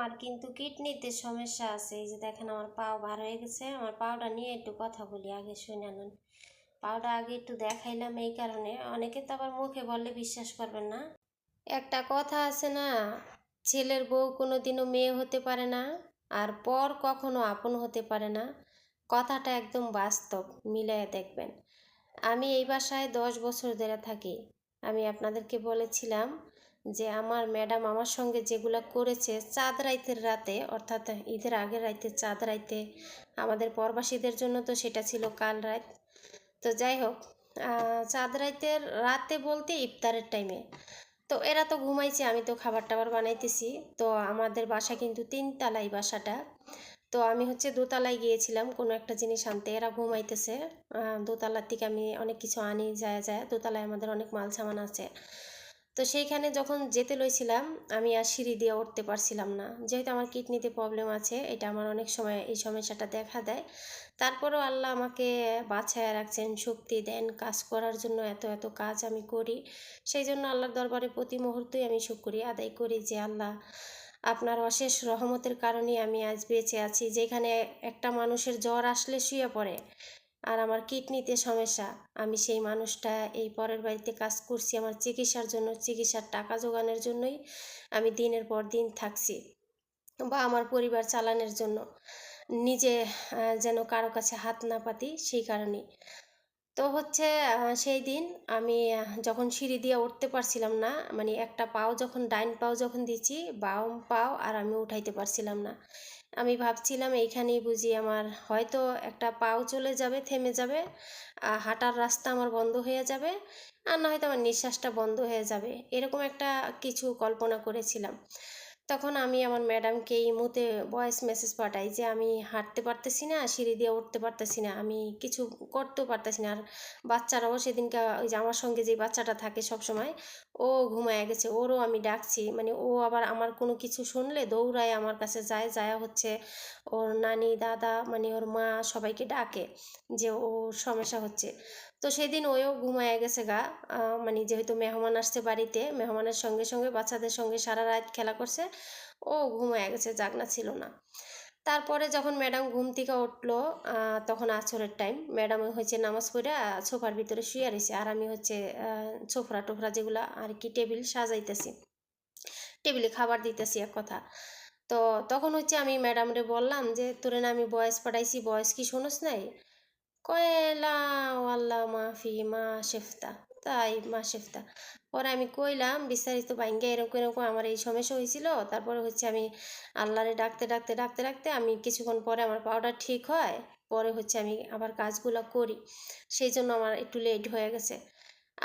আমার কিন্তু কিডনিতে সমস্যা আছে। এই যে দেখেন আমার পাও বার হয়ে গেছে। আমার পাওটা নিয়ে একটু কথা বলি, আগে শুনে নেন পাওটা আগে একটু দেখাইলাম এই কারণে। অনেকে তো আবার মুখে বললে বিশ্বাস করবেন না। একটা কথা আছে না, ছেলের বউ কোনো দিনও মেয়ে হতে পারে না, আর পর কখনো আপন হতে পারে না। কথাটা একদম বাস্তব মিলাইয়া দেখবেন। আমি এই বাসায় দশ বছর ধরে থাকি। আমি আপনাদেরকে বলেছিলাম যে আমার ম্যাডাম আমার সঙ্গে যেগুলা করেছে চাঁদ রাইতের রাতে, অর্থাৎ ঈদের আগের রাইতে, চাঁদ রাইতে আমাদের পরবাসীদের জন্য তো সেটা ছিল কাল রাত। তো যাই হোক চাঁদ রাইতের রাতে বলতে ইফতারের টাইমে তো এরা তো ঘুমাইছে, আমি তো খাবার টাবার বানাইতেছি। তো আমাদের বাসা কিন্তু তিনতলাই বাসাটা। তো আমি হচ্ছে দোতলায় গিয়েছিলাম কোনো একটা জিনিস আনতে, এরা ঘুমাইতেছে। দোতলার থেকে আমি অনেক কিছু আনি যায় যায় দোতলায় আমাদের অনেক মাল সামান আছে। তো সেইখানে যখন যেতে লইছিলাম, আমি আর সিঁড়ি দিয়ে উঠতে পারছিলাম না। যেহেতু আমার কিডনিতে প্রবলেম আছে, এটা আমার অনেক সময় এই সমস্যাটা দেখা দেয়। তারপরও আল্লাহ আমাকে বাছায় রাখছেন, শক্তি দেন, কাজ করার জন্য এত এত কাজ আমি করি। সেই জন্য আল্লাহর দরবারে প্রতি মুহূর্তেই আমি শুক্রিয়া আদায় করি যে আল্লাহ আপনার অশেষ রহমতের কারণেই আমি আজ বেঁচে আছি। যেখানে একটা মানুষের জ্বর আসলে শুয়ে পড়ে আর আমার কিডনিতে সমস্যা। আমি সেই মানুষটা এই পরের বাড়িতে কাজ করছি, আমার চিকিৎসার জন্য, চিকিৎসার টাকা জোগানোর জন্যই আমি দিনের পর দিন থাকছি বা আমার পরিবার চালানোর জন্য। নিজে যেন কারও কাছে হাত না পাতি সেই কারণেই। তো হচ্ছে সেই দিন আমি যখন সিঁড়ি দিয়ে উঠতে পারছিলাম না মানে একটা পাও যখন, ডাইন পাও যখন দিচ্ছি বাম পাও আর আমি উঠাইতে পারছিলাম না। আমি ভাবছিলাম এইখানেই বুঝি আমার হয়তো একটা পাও চলে যাবে, থেমে যাবে আর হাঁটার রাস্তা আমার বন্ধ হয়ে যাবে, আর না হয়তো আমার নিঃশ্বাসটা বন্ধ হয়ে যাবে। এরকম একটা কিছু কল্পনা করেছিলাম। তখন আমি আমার ম্যাডামকে এই মুহূর্তে ভয়েস মেসেজ পাঠাই যে, আমি হাঁটতে পারতেছি না, সিঁড়ি দিয়ে উঠতে পারতেছি না, আমি কিছু করতেও পারতেছি না। আর বাচ্চারাও সেদিনকে ওই যে আমার সঙ্গে যে বাচ্চাটা থাকে সব সময় ও ঘুমায় গেছে, ওরও আমি ডাকছি। মানে ও আবার আমার কোনো কিছু শুনলে দৌড়ায় আমার কাছে যায় যায় হচ্ছে ওর নানি, দাদা মানে ওর মা সবাইকে ডাকে যে ওর সমস্যা হচ্ছে। তো সেদিন ওইও ঘুমায় গেছে গা। মানে যেহেতু মেহমান আসছে বাড়িতে, মেহমানের সঙ্গে সঙ্গে বাচ্চাদের সঙ্গে সারা রাত খেলা করছে, ও ঘুমায় গেছে, জাগনা ছিল না। তারপরে যখন ম্যাডাম ঘুম থেকে উঠল তখন আছরের টাইম ম্যাডাম হচ্ছে নামাজ পড়ে সোফার ভিতরে শুয়ে রয়েছে আর আমি হচ্ছে ছোফরা টোফরা যেগুলো আর কি টেবিল সাজাইতেছি। টেবিলে খাবার দিতেছি এক কথা। তো তখন হচ্ছে আমি ম্যাডামরে বললাম যে, তোরে না আমি বয়স পাঠাইছি, বয়স কি শোনস নাই? কয়লা আল্লাহ মাফি মা শেফতা। তাই মা শেফতা। পরে আমি কইলাম, বিস্তারিত বাইঙ্গে এরকম এরকম আমার এই সমস্যা হয়েছিল। তারপরে হচ্ছে আমি আল্লাহরে ডাকতে ডাকতে ডাকতে ডাকতে আমি কিছুক্ষণ পরে আমার পাউডার ঠিক হয়। পরে হচ্ছে আমি আবার কাজগুলো করি। সেই জন্য আমার একটু লেট হয়ে গেছে।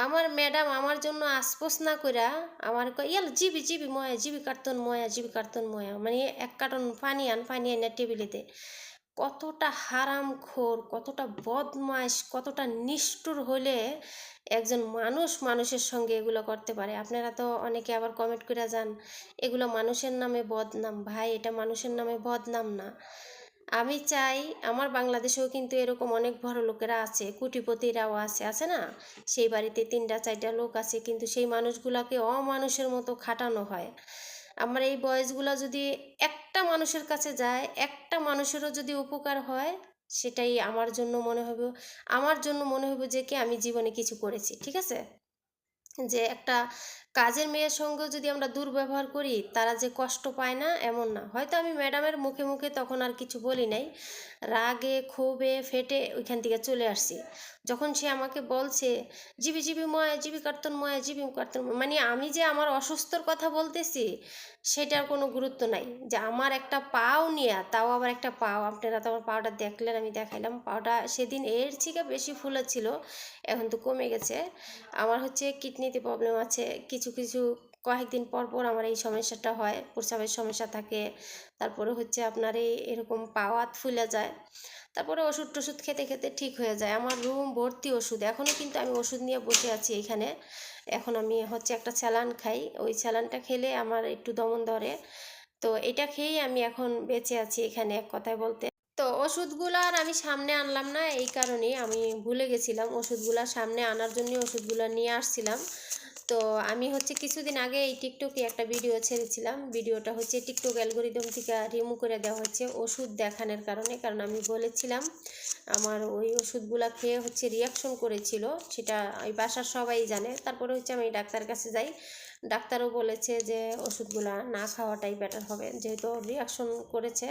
আমার ম্যাডাম আমার জন্য আসপোস না কইরা আমার ইয়াল জিবি জিবি ময়া, জিবি কার্টন ময়া, জিবি কার্টন ময়া। মানে এক কার্টন পানি আন পানি আন টেবিলেতে। কতটা হারাম খোর কতটা বদমাইশ, কতটা নিষ্ঠুর হলে একজন মানুষ মানুষের সঙ্গে এগুলো করতে পারে। আপনারা তো অনেকে আবার কমেন্ট করে যান, এগুলো মানুষের নামে বদনাম, ভাই এটা মানুষের নামে বদনাম না। আমি চাই আমার বাংলাদেশেও কিন্তু এরকম অনেক বড় লোকেরা আছে, কুটিপতিরাও আছে আছে না? সেই বাড়িতে তিনটা চারটা লোক আছে, কিন্তু সেই মানুষগুলাকে অমানুষের মতো খাটানো হয়। আমার এই বয়সগুলো যদি একটা মানুষের কাছে যায়, একটা মানুষেরও যদি উপকার হয়, সেটাই আমার জন্য মনে হবে, আমার জন্য মনে হবে যে কি আমি জীবনে কিছু করেছি, ঠিক আছে? যে একটা কাজের মেয়ের সঙ্গেও যদি আমরা দুর্ব্যবহার করি, তারা যে কষ্ট পায় না, এমন না। হয়তো আমি ম্যাডামের মুখে মুখে তখন আর কিছু বলি নাই, রাগে, ক্ষোভে, ফেটে ওইখান থেকে চলে আসছি। যখন সে আমাকে বলছে, জিবি জিবি ময়া, জিবি কার্তন ময়া, জিবি কার্তন মানে আমি যে আমার অসুস্থর কথা বলতেছি, সেটার কোনো গুরুত্ব নাই। যে আমার একটা পাও নিয়ে, তাও আবার একটা পাও। আপনারা তো আমার পাওটা দেখলেন, আমি দেখাইলাম। পাওটা সেদিন এর থেকে বেশি ফুলে ছিল, এখন তো কমে গেছে। আমার হচ্ছে কিডনিতে প্রবলেম আছে, কিছু কিছু কয়েকদিন পর পর আমার এই সমস্যাটা হয়, প্রস্রাবের সমস্যা থাকে, তারপরে হচ্ছে আপনার এই এরকম পাওয়াত ফুলে যায়, তারপরে ওষুধ টষুধ খেতে খেতে ঠিক হয়ে যায়। আমার রুম ভর্তি ওষুধ এখনও কিন্তু আমি ওষুধ নিয়ে বসে আছি এখানে, এখন আমি হচ্ছে একটা স্যালান খাই, ওই স্যালানটা খেলে আমার একটু দমন ধরে, তো এটা খেয়েই আমি এখন বেঁচে আছি এখানে এক কথায় বলতে। তো ওষুধগুলো আর আমি সামনে আনলাম না, এই কারণেই আমি ভুলে গেছিলাম, ওষুধগুলো সামনে আনার জন্য ওষুধগুলো নিয়ে আসছিলাম। তো আমি হচ্ছে কিছুদিন আগে এই টিকটকে একটা ভিডিও ছেড়েছিলাম। ভিডিওটা হচ্ছে টিকটক অ্যালগোরিদম থেকে রিমুভ করে দেওয়া হচ্ছে ওষুধ দেখানোর কারণে। কারণ আমি বলেছিলাম, আমার ওই ওষুধগুলা খেয়ে হচ্ছে রিয়াকশন করেছিল। সেটা ওই বাসার সবাই জানে। তারপরে হচ্ছে আমি ডাক্তার কাছে যাই। ডাক্তারও বলেছে যে ওষুধগুলা না খাওয়াটাই বেটার হবে। যেহেতু রিয়াকশন করেছে,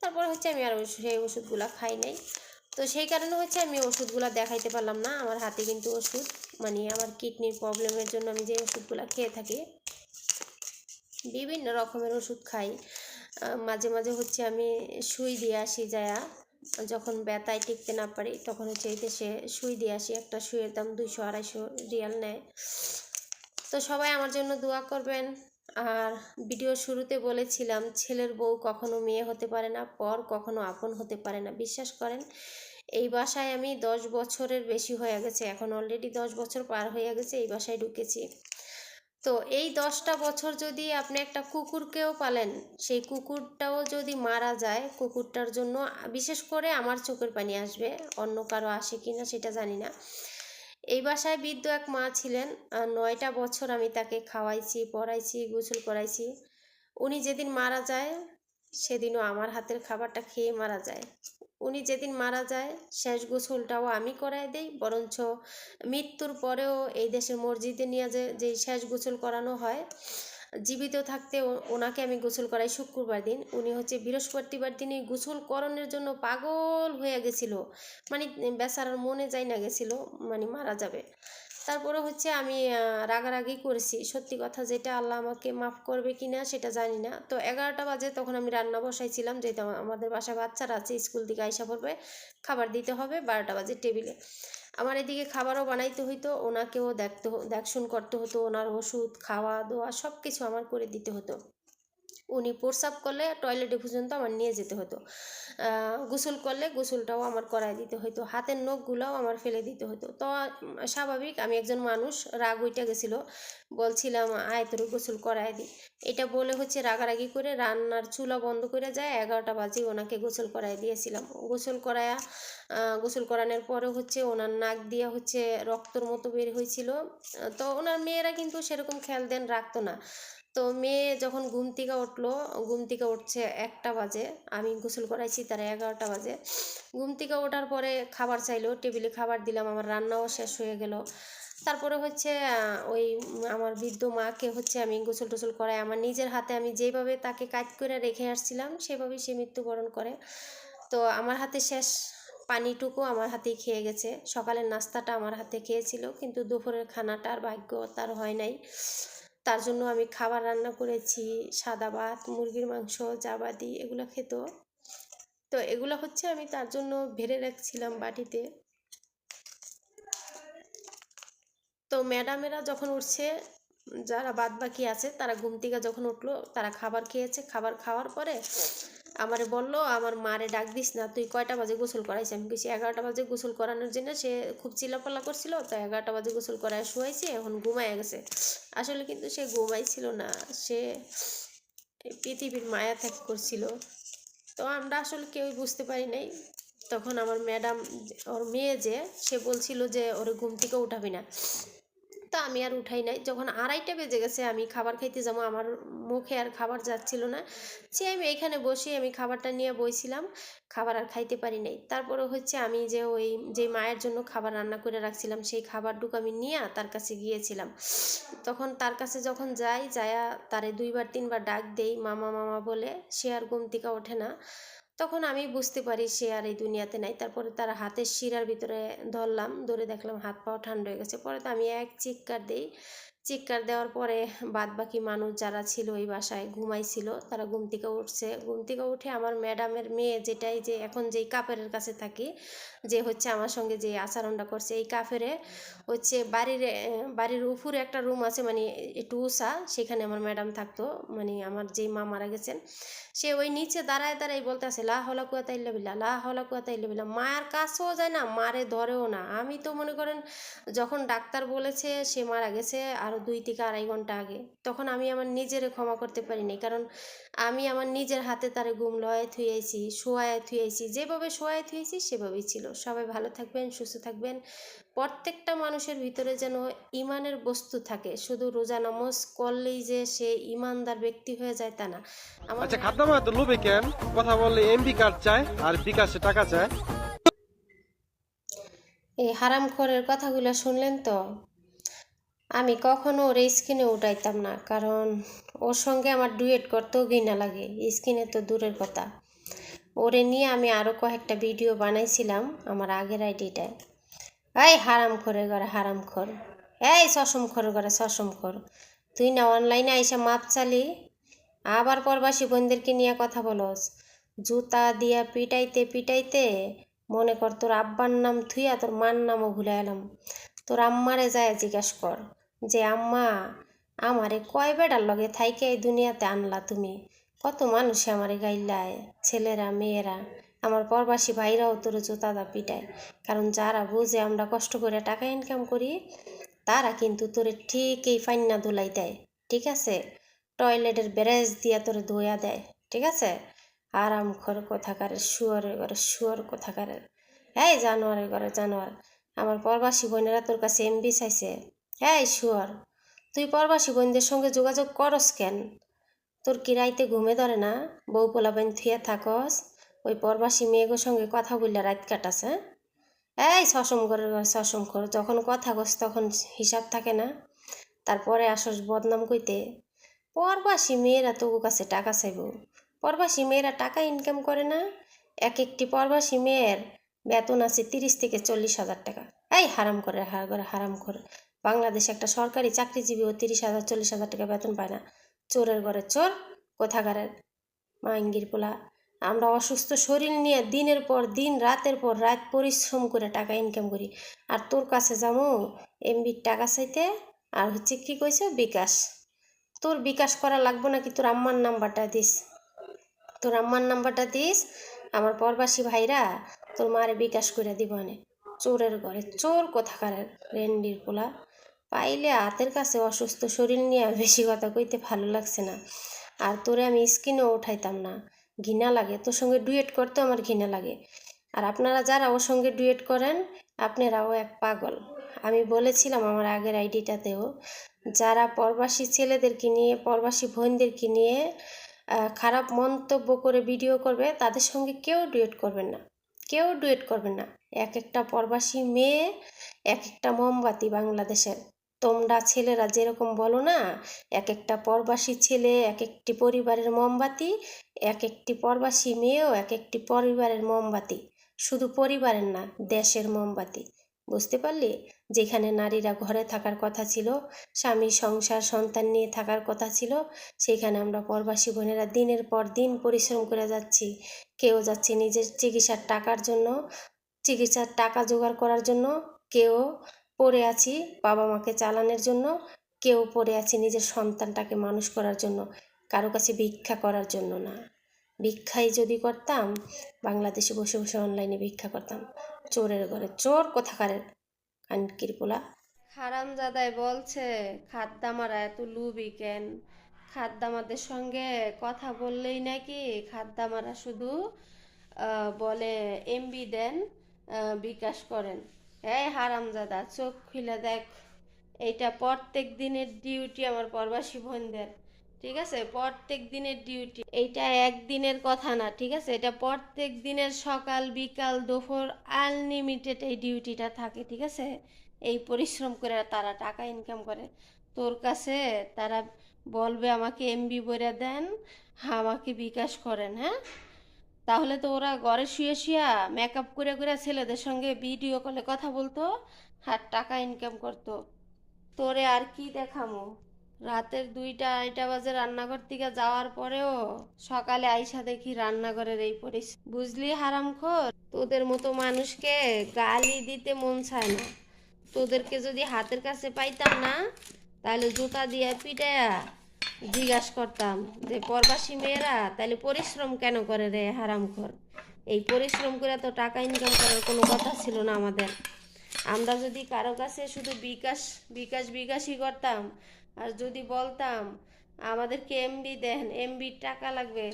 তারপরে হচ্ছে আমি আর সেই ওষুধগুলা খাই নাই। তো সেই কারণে হচ্ছে আমি ওষুধগুলো দেখাইতে পারলাম না। আমার হাতে কিন্তু ওষুধ মানে আমার কিডনির প্রবলেমের জন্য আমি যে ওষুধগুলো খেয়ে থাকি, বিভিন্ন রকমের ওষুধ খাই। মাঝে মাঝে হচ্ছে আমি সুই দিয়ে আসি যায়া, যখন ব্যথায় টিকতে না পারি, তখন হচ্ছে এই দেশে সুই দিয়ে আসি, একটা সুইয়ের দাম দুইশো, আড়াইশো রিয়াল নেয়। তো সবাই আমার জন্য দোয়া করবেন। আর ভিডিও শুরুতে বলেছিলাম, ছেলের বউ কখনো মেয়ে হতে পারে না, পর কখনো আপন হতে পারে না। বিশ্বাস করেন, এই বাসায় আমি দশ বছরের বেশি হয়ে গেছে, এখন অলরেডি দশ বছর পার হয়ে গেছে, এই বাসায় ঢুকেছি। তো এই দশটা বছর যদি আপনি একটা কুকুরকেও পালেন, সেই কুকুরটাও যদি মারা যায়, কুকুরটার জন্য, বিশেষ করে আমার চোখের পানি আসবে, অন্য কারও আসে কি না সেটা জানি না। এই বাসায় বৃদ্ধ এক মা ছিলেন নয়টা বছর আমি তাকে খাওয়াইছি, পড়াইছি, গোসল করাইছি। উনি যেদিন মারা যায়, সেদিনও আমার হাতের খাবারটা খেয়ে মারা যায়। উনি যেদিন মারা যায়, শেষ গোসলটাও আমি করাই দেই, বরঞ্চ মৃত্যুর পরেও এই দেশে মসজিদে নিয়ে যে, যেই শেষ গোসল করানো হয় জীবিত থাকতে ওনাকে আমি গোসল করাই শুক্রবার দিন। উনি হচ্ছে বৃহস্পতিবার দিনই গোসল করণের জন্য পাগল হয়ে গেছিল। মানে বেচারার মনে যাই না গেছিল মানে মারা যাবে। তারপরে হচ্ছে আমি রাগারাগি করেছি। সত্যি কথা যেটা আল্লাহ আমাকে মাফ করবে কি না সেটা জানি না। তো এগারোটা বাজে তখন আমি রান্না বসাইছিলাম, যেহেতু আমাদের বাসায় বাচ্চারা আছে, স্কুল থেকে আইসা পড়বে, খাবার দিতে হবে বারোটা বাজে টেবিলে। আমার এদিকে খাবারও বানাইতে হইতো, ওনাকেও দেখতে দেখশুন করতে হতো, ওনার ওষুধ খাওয়া দাওয়া সব কিছু আমার করে দিতে হতো। উনি প্রস্রাব করলে টয়লেটে পর্যন্ত আমার নিয়ে যেতে হতো। গোসল করলে গোসলটাও আমার করায় দিতে হতো হাতের নখগুলোও আমার ফেলে দিতে হতো তো স্বাভাবিক আমি একজন মানুষ, রাগ উইটা গেছিল। বলছিলাম, আয় তোর গোসল করায় দিই এটা বলে হচ্ছে রাগারাগি করে রান্নার চুলা বন্ধ করে যায়, এগারোটা বাজে ওনাকে গোসল করায় দিয়েছিলাম। গোসল করায়া গোসল করানোর পরে হচ্ছে ওনার নাক দিয়ে হচ্ছে রক্তর মতো বের হয়েছিল তো, ওনার মেয়েরা কিন্তু সেরকম খেয়াল দেন রাখতো না। তো মেয়ে যখন ঘুম থেকে উঠল, ঘুম থেকে উঠছে একটা বাজে, আমি গোসল করাইছি তারা এগারোটা বাজে। ঘুম থেকে ওঠার পরে খাবার চাইলো, টেবিলে খাবার দিলাম, আমার রান্নাও শেষ হয়ে গেল। তারপরে হচ্ছে ওই আমার বৃদ্ধ মাকে হচ্ছে আমি গোসল টোসল করাই। আমার নিজের হাতে আমি যেভাবে তাকে কাজ করে রেখে আসছিলাম, সেভাবেই সে মৃত্যুবরণ করে। তো আমার হাতে শেষ পানিটুকু আমার হাতেই খেয়ে গেছে। সকালের নাস্তাটা আমার হাতে খেয়েছিল, কিন্তু দুপুরের খানাটার ভাগ্য তার হয় নাই। তার জন্য আমি খাবার রান্না করেছি, সাদা ভাত, মুরগির মাংস জাবাদি এগুলো খেত। তো এগুলো হচ্ছে আমি তার জন্য ভেড়ে রাখছিলাম বাটিতে। তো ম্যাডামেরা যখন উঠছে, যারা বাদ বাকি আছে, তারা ঘুম থেকে যখন উঠল, তারা খাবার খেয়েছে। খাবার খাওয়ার পরে আমারে বলল, আমার মারে ডাক দিস না, তুই কয়টা বাজে গোসল করাইছি আমি কিছু এগারোটা বাজে গোসল করানোর জন্য সে খুব চিল্লাপাল্লা করছিল, তো এগারোটা বাজে গোসল করায় শুয়াইছি, এখন ঘুমায় গেছে। আসলে কিন্তু সে ঘুমাইছিল না, সে পৃথিবীর মায়া ত্যাগ করছিল। তো আমরা আসলে কেউই বুঝতে পারি নাই। তখন আমার ম্যাডাম, ওর মেয়ে যে, সে বলছিল যে, ওরে ঘুম থেকে উঠাবি না। তা আমি আর উঠাই নাই। যখন আড়াইটা বেজে গেছে, আমি খাবার খাইতে যাব, আমার মুখে আর খাবার যাচ্ছিল না। সে আমি এখানে বসে আমি খাবারটা নিয়ে বইছিলাম, খাবার আর খাইতে পারি নাই। তারপরে হচ্ছে আমি যে ওই, যে মায়ের জন্য খাবার রান্না করে রাখছিলাম, সেই খাবারটুকু আমি নিয়ে তার কাছে গিয়েছিলাম। তখন তার কাছে যখন যাই, যায়া তারে দুইবার, তিনবার ডাক দেই, মামা মামা বলে, সে আর ঘুম ওঠে না। তখন আমি বুঝতে পারি সে আর এই দুনিয়াতে নাই। তারপরে তার হাতের শিরার ভিতরে ধরলাম, ধরে দেখলাম হাত পাও ঠান্ডা হয়ে গেছে। পরে তো আমি এক চিৎকার দিই চিৎকার দেওয়ার পরে বাদ বাকি মানুষ যারা ছিল ওই বাসায় ঘুমাইছিল, তারা ঘুম থেকে উঠছে। ঘুম থেকে উঠে আমার ম্যাডামের মেয়ে যেটাই যে এখন যেই কাপেরের কাছে থাকি, যে হচ্ছে আমার সঙ্গে যে আচরণটা করছে, এই কাফেরে হচ্ছে বাড়ির বাড়ির উপরে একটা রুম আছে মানে একটু উষা সেখানে আমার ম্যাডাম থাকতো। মানে আমার যেই মা মারা গেছেন, সে ওই নিচে দাঁড়ায় দাঁড়ায় বলতে আছে লা হলা কুয়াতা ইল্লা বিল্লা লা হলা কুয়াতা ইল্লা বিল্লা মায়ের কাছেও যায় না, মারে ধরেও না। আমি তো মনে করেন যখন ডাক্তার বলেছে সে মারা গেছে, আর আরও দুই থেকে আড়াই ঘণ্টা আগে তখন আমি আমার নিজেরে ক্ষমা করতে পারিনি। কারণ আমি আমার নিজের হাতে তারে গুম লয়ে থুয়েছি শোয়ায় থুয়েছি যেভাবে শোয়ায় থুয়েছি সেভাবেই ছিল। সবাই ভালো থাকবেন সুস্থ থাকবেন। প্রত্যেকটা মানুষের ভিতরে যেন ইমানের বস্তু থাকে শুধু রোজা নামাজ করলেই যে সে ইমানদার ব্যক্তি হয়ে যায় তা না। আচ্ছা খাদ্দামা তো লোভে কেন? কথা বললে এমবি কার্ড চায় আর বিকাশে টাকা চায়? এই হারামখোরের কথাগুলো শুনলেন তো? আমি কখনো ওর স্কিনে উঠাইতাম না, কারণ ওর সঙ্গে আমার ডুয়েট করতেও ঘৃণা লাগে, স্কিনে তো দূরের কথা। ওরে নিয়ে আমি আরও কয়েকটা ভিডিও বানাইছিলাম আমার আগের আইডিটায়। এই হারামখোরের ঘরে হারামখোর এই সসমখোর ঘরে সসমখোর তুই না অনলাইনে আইসা মাপ চালি, আবার প্রবাসী বোনদেরকে নিয়ে কথা বলস। জুতা দিয়া পিটাইতে পিটাইতে মনে কর তোর আব্বার নাম থুইয়া তোর মার নামও ভুলে এলাম তোর আম্মারে যায় জিজ্ঞাস কর যে, আম্মা, আমারে কয় বেটার লগে থাইকে এই দুনিয়াতে আনলা তুমি? কত মানুষে আমারে গাইলায়, ছেলেরা, মেয়েরা? আমার পরবাসী ভাইরাও তোর জুতাদা পিটায়। কারণ যারা বুঝে আমরা কষ্ট করে টাকা ইনকাম করি, তারা কিন্তু তোরে ঠিক এই ফাইন্না ধুলাই দেয়। ঠিক আছে? টয়লেটের ব্যারেজ দিয়া তোরে ধোয়া দেয়। ঠিক আছে? আরাম খর কোথাকারের, শুয়ারের ঘরে, শুয়ার কোথাকারের। এই জানোয়ারের ঘরে জানোয়ার আমার প্রবাসী বোনেরা তোর কাছে এমবি চাইছে। এই শুয়ার, তুই প্রবাসী বোনদের সঙ্গে যোগাযোগ করস কেন? তোর কি রাইতে ঘুমে ধরে না? বউ পোলাবেন থুয়ে থাকস, ওই প্রবাসী মেয়েগোর সঙ্গে কথা বললে রাত কাটাস হ্যাঁ? এই সসম করে সসম কর যখন কথা কস তখন হিসাব থাকে না। তারপরে আসস বদনাম কইতে, প্রবাসী মেয়েরা তোর কাছে টাকা চাইব। প্রবাসী মেয়েরা টাকা ইনকাম করে না? এক একটি প্রবাসী মেয়ের বেতন আছে তিরিশ থেকে চল্লিশ হাজার টাকা। এই হারাম করে হার করে, হারাম করে। বাংলাদেশে একটা সরকারি চাকরিজীবী ও তিরিশ হাজার, চল্লিশ হাজার টাকা বেতন পায় না। চোরের ঘরে চোর, কোথাকারের মাঙ্গির পোলা। আমরা অসুস্থ শরীর নিয়ে দিনের পর দিন, রাতের পর রাত পরিশ্রম করে টাকা ইনকাম করি। আর তোর কাছে যাব এমবির টাকা চাইতে, আর হচ্ছে কি কইছ? বিকাশ। তোর বিকাশ করা লাগবো নাকি? তোর আম্মার নাম্বারটা দিস। তোর আম্মার নাম্বারটা দিস। আমার পরবাসী ভাইরা তোর মারে বিকাশ করে দিব নে চোরের ঘরে। চোর কোথাকারের? রেন্ডির পোলা। পাইলে হাতের কাছে অসুস্থ শরীর নিয়ে বেশি কথা কইতে ভালো লাগছে না। আর তোরে আমি স্কিনও উঠাইতাম না। ঘৃণা লাগে। তোর সঙ্গে ডুয়েট করতে আমার ঘৃণা লাগে। আর আপনারা যারা ওর সঙ্গে ডুয়েট করেন, আপনারাও এক পাগল। আমি বলেছিলাম আমার আগের আইডিটাতেও, যারা প্রবাসী ছেলেদেরকে নিয়ে, প্রবাসী বোনদেরকে নিয়ে খারাপ মন্তব্য করে ভিডিও করবে, তাদের সঙ্গে কেউ ডুয়েট করবেন না। কেউ ডুয়েট করবেন না। এক একটা প্রবাসী মেয়ে এক একটা মোমবাতি বাংলাদেশের। তোমরা ছেলেরা যেরকম বলো না এক একটা প্রবাসী ছেলে এক একটি পরিবারের মোমবাতি এক একটি প্রবাসী মেয়েও এক একটি পরিবারের মোমবাতি। শুধু পরিবারের না, দেশের মোমবাতি। বুঝতে পারলি? যেখানে নারীরা ঘরে থাকার কথা ছিল, স্বামী সংসার, সন্তান নিয়ে থাকার কথা ছিল, সেখানে আমরা প্রবাসী বোনেরা দিনের পর দিন পরিশ্রম করে যাচ্ছি। কেউ যাচ্ছে নিজের চিকিৎসার টাকার জন্য, চিকিৎসার টাকা জোগাড় করার জন্য, কেউ পড়ে আছি বাবা মাকে চালানোর জন্য, কেউ পড়ে আছি নিজের সন্তানটাকে মানুষ করার জন্য, কারও কাছে ভিক্ষা করার জন্য না। ভিক্ষাই যদি করতাম, বাংলাদেশে বসে বসে অনলাইনে ভিক্ষা করতাম। চোরের ঘরে, চোর কোথাকারের? কানকির পোলা। হারামজাদাই বলছে, খাদ্দামারা এত লুবি কেন? খাদ্দামাদের সঙ্গে কথা বললেই নাকি খাদ্দামারা শুধু বলে এমবি দেন বিকাশ করেন। এই হারামজাদা, চোখ খুলে দেখ। এইটা প্রত্যেক দিনের ডিউটি আমার প্রবাসী বোনদের। ঠিক আছে? প্রত্যেক দিনের ডিউটি এইটা একদিনের কথা না, ঠিক আছে? এটা প্রত্যেক দিনের সকাল, বিকাল, দুপুর আনলিমিটেড এই ডিউটিটা থাকে, ঠিক আছে? এই পরিশ্রম করে তারা টাকা ইনকাম করে। তোর কাছে তারা বলবে, আমাকে এমবি বইরা দেন, আমাকে বিকাশ করেন। হ্যাঁ? তাহলে তো ওরা ঘরে শুয়ে শুয়া মেকআপ করে করে ছেলেদের সঙ্গে ভিডিও কলে কথা বলতো আর টাকা ইনকাম করতো। তোরে আর কি দেখামো? রাতের দুইটা, আড়াইটা বাজে রান্নাঘর থেকে যাওয়ার পরেও সকালে আইসা দেখি রান্নাঘরের এই পরিস্থিতি বুঝলি হারামখোর? তোদের মতো মানুষকে গালি দিতে মন চায় না। তোদেরকে যদি হাতের কাছে পাইতাম না, তাহলে জুতা দিয়ে পিটায়া জিজ্ঞাসা করতাম যে, প্রবাসী মেয়েরা, তাহলে পরিশ্রম কেন করে রে হারামখোর? এই পরিশ্রম করে তো টাকা ইনকাম করার কোনো কথা ছিল না আমাদের। আমরা যদি কারও কাছে শুধু বিকাশ বিকাশ, বিকাশই করতাম আর যদি বলতাম, আমাদেরকে এমবি দেন এমবির টাকা লাগবে,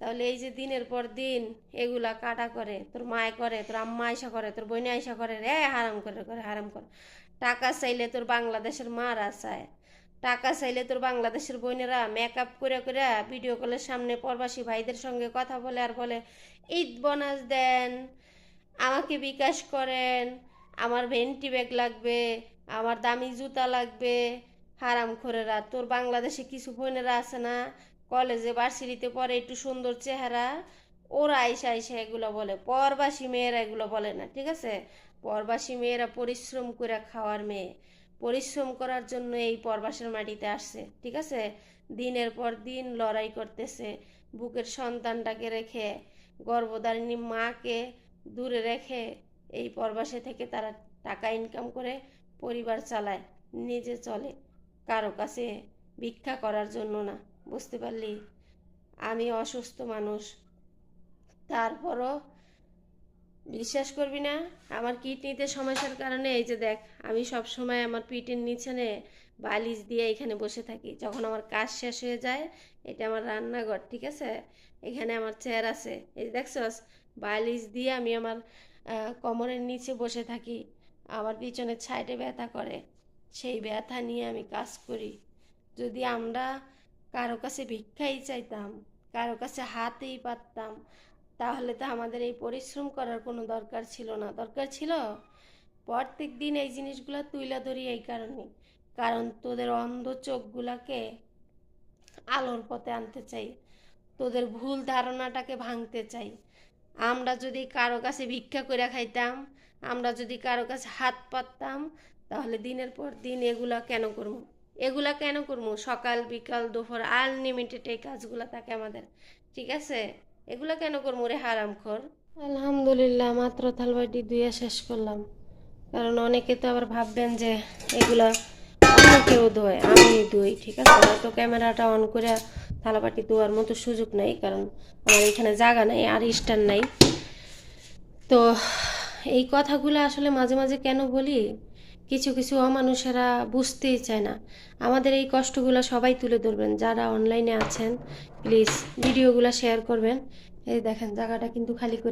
তাহলে এই যে দিনের পর দিন এগুলা কাটা করে, তোর মায় করে, তোর আম্মা আয়সা করে, তোর বোনে আয়সা করে রে হারাম করে করে, হারাম করে। টাকা চাইলে তোর বাংলাদেশের মারা চায় টাকা চাইলে তোর বাংলাদেশের বোনেরা মেকআপ করে করে ভিডিও কলের সামনে প্রবাসী ভাইদের সঙ্গে কথা বলে আর বলে, ঈদ বোনাস দেন, আমাকে বিকাশ করেন, আমার ভেন্টি ব্যাগ লাগবে, আমার দামি জুতা লাগবে হারাম খোরেরা, তোর বাংলাদেশে কিছু বোনেরা আছে না? কলেজে, ভার্সিটিতে পরে একটু সুন্দর চেহারা। ওরা আইসা আইসা এগুলো বলে। পরবাসী মেয়েরা এগুলো বলে না, ঠিক আছে? পরবাসী মেয়েরা পরিশ্রম করে খাওয়ার মেয়ে। পরিশ্রম করার জন্য এই পরবাসের মাটিতে আসছে, ঠিক আছে? দিনের পর দিন লড়াই করতেছে, বুকের সন্তানটাকে রেখে, গর্ভধারিণী মাকে দূরে রেখে এই পরবাসে থেকে তারা টাকা ইনকাম করে পরিবার চালায়, নিজে চলে। কারও কাছে ভিক্ষা করার জন্য না, বুঝতে পারলি? আমি অসুস্থ মানুষ। তারপরও বিশ্বাস করবি না, আমার কিডনিতে সমস্যার কারণে, এই যে দেখ, আমি সব সময় আমার পিঠের নিচেনে বালিশ দিয়ে এখানে বসে থাকি। যখন আমার কাজ শেষ হয়ে যায়, এটা আমার রান্নাঘর, ঠিক আছে? এখানে আমার চেয়ার আছে। এই যে দেখছস, বালিশ দিয়ে আমি আমার কোমরের নিচে বসে থাকি। আমার পিছনের সাইডে ব্যথা করে। সেই ব্যথা নিয়ে আমি কাজ করি। যদি আমরা কারও কাছে ভিক্ষাই চাইতাম, কারও কাছে হাতেই পারতাম তাহলে তো আমাদের এই পরিশ্রম করার কোনো দরকার ছিল না। দরকার ছিল প্রত্যেক দিন এই জিনিসগুলো তুইলা ধরি এই কারণে। কারণ তোদের অন্ধ চোখগুলাকে আলোর পথে আনতে চাই, তোদের ভুল ধারণাটাকে ভাঙতে চাই। আমরা যদি কারও কাছে ভিক্ষা করে খাইতাম, আমরা যদি কারও কাছে হাত পাততাম তাহলে দিনের পর দিন এগুলা কেন করব? এগুলা কেন করব? সকাল, বিকাল, দুপুর আনলিমিটেড এই কাজগুলো থাকে আমাদের। ঠিক আছে? এগুলা কেন করব রে হারামখোর আলহামদুলিল্লাহ, মাত্র থালবাটি ধুয়ে শেষ করলাম। কারণ অনেকে তো আবার ভাববেন যে এগুলা অন্য কেউ ধোয়, আমি ধুই, ঠিক আছে? হয়তো ক্যামেরাটা অন করে থালাবাটি ধোয়ার মতো সুযোগ নাই, কারণ আমার এখানে জায়গা নাই, আর স্ট্যান্ড নাই। তো এই কথাগুলো আসলে মাঝে মাঝে কেন বলি? কিছু কিছু অমানুষেরা বুঝতেই চায় না। আমাদের এই কষ্টগুলো সবাই তুলে ধরবেন। যারা অনলাইনে আছেন প্লিজ ভিডিওগুলো শেয়ার করবেন। এই দেখেন, জায়গাটা কিন্তু খালি করে